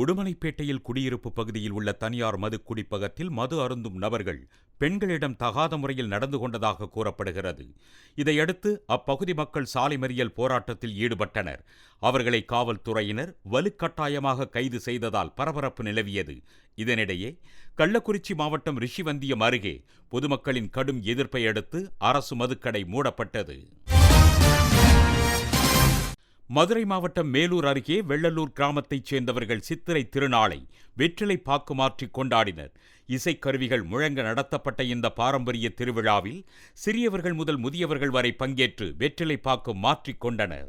உடுமலைப்பேட்டையில் குடியிருப்பு பகுதியில் உள்ள தனியார் மது குடிப்பகத்தில் மது அருந்தும் நபர்கள் பெண்களிடம் தகாத முறையில் நடந்து கொண்டதாக கூறப்படுகிறது. இதையடுத்து அப்பகுதி மக்கள் சாலை மறியல் போராட்டத்தில் ஈடுபட்டனர். அவர்களை காவல்துறையினர் வலுக்கட்டாயமாக கைது செய்ததால் பரபரப்பு நிலவியது. இதனிடையே கள்ளக்குறிச்சி மாவட்டம் ரிஷிவந்தியம் அருகே பொதுமக்களின் கடும் எதிர்ப்பை அடுத்து அரசு மதுக்கடை மூடப்பட்டது. மதுரை மாவட்டம் மேலூர் அருகே வெள்ளலூர் கிராமத்தைச் சேர்ந்தவர்கள் சித்திரை திருநாளை வெற்றிலை பாக்கு மாற்றி கொண்டாடினர். இசைக்கருவிகள் முழங்க நடத்தப்பட்ட இந்த பாரம்பரிய திருவிழாவில் சிறியவர்கள் முதல் முதியவர்கள் வரை பங்கேற்று வெற்றிலை பாக்கு மாற்றிக் கொண்டனர்.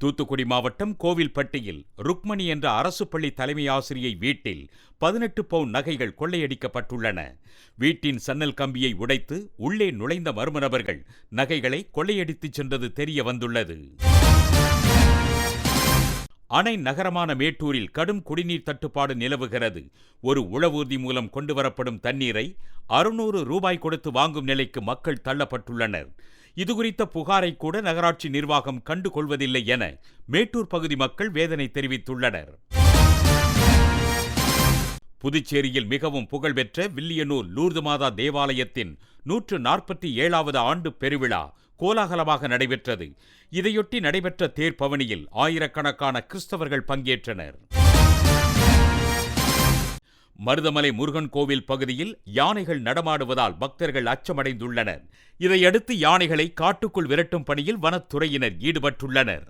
தூத்துக்குடி மாவட்டம் கோவில்பட்டியில் ருக்மணி என்ற அரசு பள்ளி தலைமை ஆசிரியை வீட்டில் பதினெட்டு பவுன் நகைகள் கொள்ளையடிக்கப்பட்டுள்ளன. வீட்டின் சன்னல் கம்பியை உடைத்து உள்ளே நுழைந்த மர்ம நபர்கள் நகைகளை கொள்ளையடித்துச் சென்றது தெரிய வந்துள்ளது. அணை நகரமான மேட்டூரில் கடும் குடிநீர் தட்டுப்பாடு நிலவுகிறது. ஒரு உளவூர்தி மூலம் கொண்டுவரப்படும் தண்ணீரை அறுநூறு ரூபாய் கொடுத்து வாங்கும் நிலைக்கு மக்கள் தள்ளப்பட்டுள்ளனர். இதுகுறித்த புகாரை கூட நகராட்சி நிர்வாகம் கண்டுகொள்வதில்லை என மேட்டூர் பகுதி மக்கள் வேதனை தெரிவித்துள்ளனர். புதுச்சேரியில் மிகவும் புகழ்பெற்ற வில்லியனூர் லூர்து மாதா தேவாலயத்தின் நூற்று நாற்பத்தி ஏழாவது ஆண்டு பெருவிழா கோலாகலமாக நடைபெற்றது. இதையொட்டி நடைபெற்ற தேர்ப்பவனியில் ஆயிரக்கணக்கான கிறிஸ்தவர்கள் பங்கேற்றனர். மருதமலை முருகன் கோவில் பகுதியில் யானைகள் நடமாடுவதால் பக்தர்கள் அச்சமடைந்துள்ளனர். இதையடுத்து யானைகளை காட்டுக்குள் விரட்டும் பணியில் வனத்துறையினர் ஈடுபட்டுள்ளனர்.